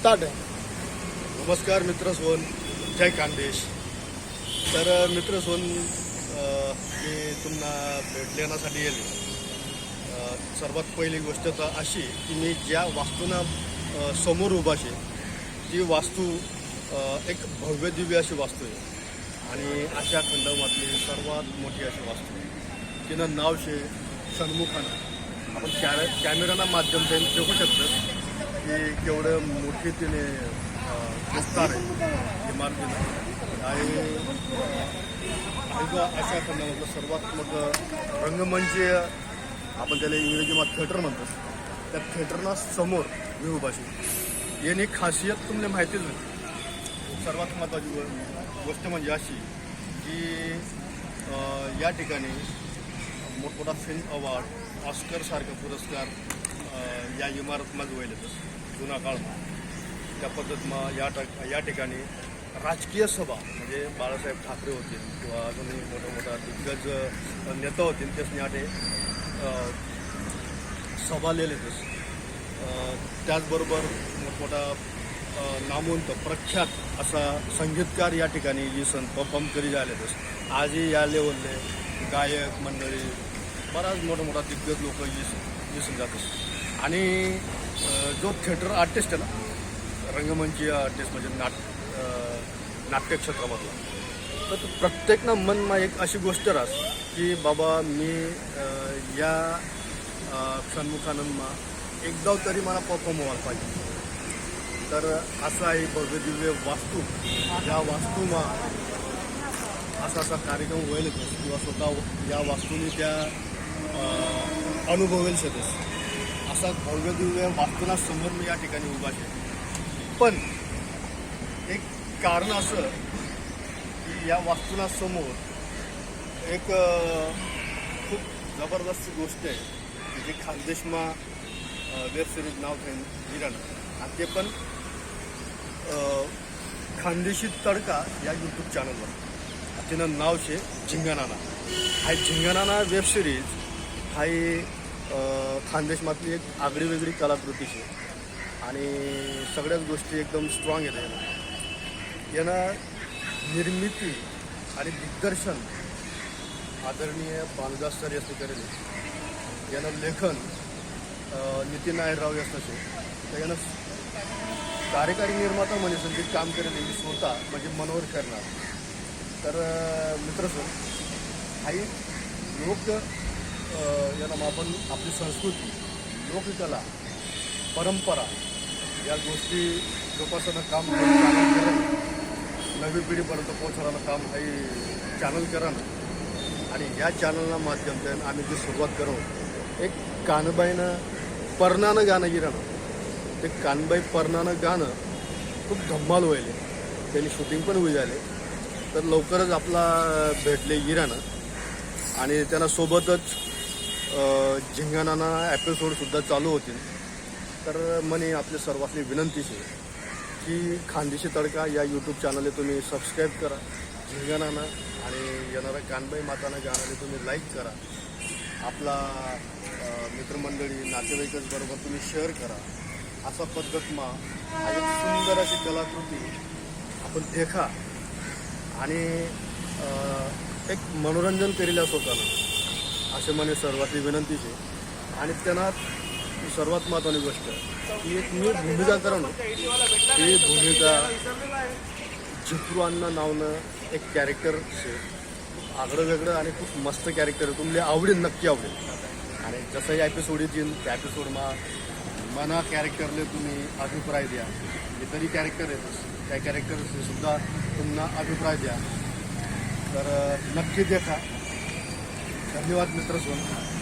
Start आहे. नमस्कार मित्र सोन जय खानदेश तर मित्र सोन मी तुम्हाला भेट देण्यासाठी येईल. सर्वात पहिली गोष्ट तर अशी की मी ज्या वास्तूंना समोर उभाशी ती वास्तू एक भव्य दिव्य अशी वास्तू आहे. आणि अशा खंडवातली सर्वात मोठी अशी वास्तू आहे. तिनं नाव शे षण्मुखानं आपण कॅ कॅमेराना माध्यमच्याने देऊ शकतो की केवढं मोठी तिने विस्तार आहे इमारतीनं आणि अशा खंडामधलं सर्वात मोठं रंगमंच म्हणजे आपण त्याला इंग्रजीमध्ये थिएटर म्हणतो. त्या थिएटरना समोर मी उभाशी याने खासियत तुम्हाला माहितीच नाही. सर्वात महत्त्वाची गोष्ट म्हणजे अशी की या ठिकाणी मोठमोठा फिल्म अवॉर्ड ऑस्करसारखा पुरस्कार या इमारतमध्ये व्हायला जुना काळमा त्या पद्धतीनं या या ठिकाणी राजकीय सभा म्हणजे बाळासाहेब ठाकरे होतील किंवा अजूनही मोठा मोठा दिग्गज नेता होतील त्याच याठे सभा लिहिलेतच त्याचबरोबर मोठमोठा नामवंत प्रख्यात असा संगीतकार या ठिकाणी जी सन परफॉर्म करी झालेतच आजही या लेवलले गायक मंडळी बराच मोठा मोठा दिग्गज लोक दिस दिसून जातात आणि जो थिएटर आर्टिस्ट आहे ना रंगमंची आर्टिस्ट म्हणजे नाट नाट्यक्षेत्रामधला तर तो प्रत्येक ना मनमा एक अशी गोष्ट राहस की बाबा मी या क्षणमुखानंदमा एकदा तरी मला परफॉर्म व्हायला पाहिजे. तर असं आहे भव्यदिव्य वास्तू या वास्तूमा असा असा कार्यक्रम होईल किंवा स्वतः या वास्तूने त्या अनुभवेल शकस असा भव्य दिव्य वाचना समोर मी या ठिकाणी उभा आहे. पण एक कारण असं की या वास्तूना समोर एक खूप जबरदस्त गोष्ट आहे की जे खानदेशमा वेब सिरीज नाव ठेवून हिरण. आणि ते पण खानदेशी तडका या यूट्यूब चॅनलवर तिनं नाव शे झिंगानाना. हा झिंगानाना वेब सिरीज हा खानदेशमातली एक आगळी वेगळी आणि सगळ्याच गोष्टी एकदम स्ट्रॉंग आहेत यानं निर्मिती आणि दिग्दर्शन आदरणीय बालदास सर यांनी करेल यानं लेखन नितीन नायरराव यांचं तर यानं कार्यकारी निर्माता म्हणजे संगीत काम करेल मी स्वतः म्हणजे मनोहर करणार तर मित्र सर हा एक लोक यानं आपण आपली संस्कृती लोककला परंपरा या गोष्टी जोपासनं काम चॅनल नवी पिढीपर्यंत पोहोचवायला काम काही चॅनल करा ना. आणि या चॅनलना देऊन आम्ही जी सुरुवात करू एक कानबाईनं पर्णानं गाणं गिराणं. ते कानबाई पर्णानं गाणं खूप धम्माल होईल त्यांनी शूटिंग पण होई झाले. तर लवकरच आपला भेटले गिराणं. आणि त्यांना सोबतच झिंगाणाना एपिसोडसुद्धा चालू होतील. तर मने आपली सर्वांनी विनंतीच आहे की खानदेशी तडका या यूट्यूब चॅनलला तुम्ही सबस्क्राईब करा. झिंगाणानं आणि येणाऱ्या कानबाई माताना गाण्याला तुम्ही लाईक करा. आपला मित्रमंडळी नातेवाईकांबरोबर तुम्ही शेअर करा. असा पद्धतमा हा एक सुंदर अशी कलाकृती आपण देखा. आणि एक मनोरंजन केलेल्या स्वतःला. असे म्हणे सर्वातली विनंतीच आहे. आणि त्यांना सर्वात महत्त्वाची गोष्ट की एक मी भूमिका करणं ही भूमिका झिपरू अण्णा नावनं एक कॅरेक्टर शे आगळं वेगळं आणि खूप मस्त कॅरेक्टर आहे. तुम्हाला आवडेल नक्की आवडेल. आणि जसं या एपिसोड येतील त्या एपिसोडमा मना कॅरेक्टरले तुम्ही अभिप्राय द्या. जे तरी कॅरेक्टर आहेत त्या कॅरेक्टरचे सुद्धा तुम्हाला अभिप्राय द्या. तर नक्की देखा. धन्यवाद मित्र सोन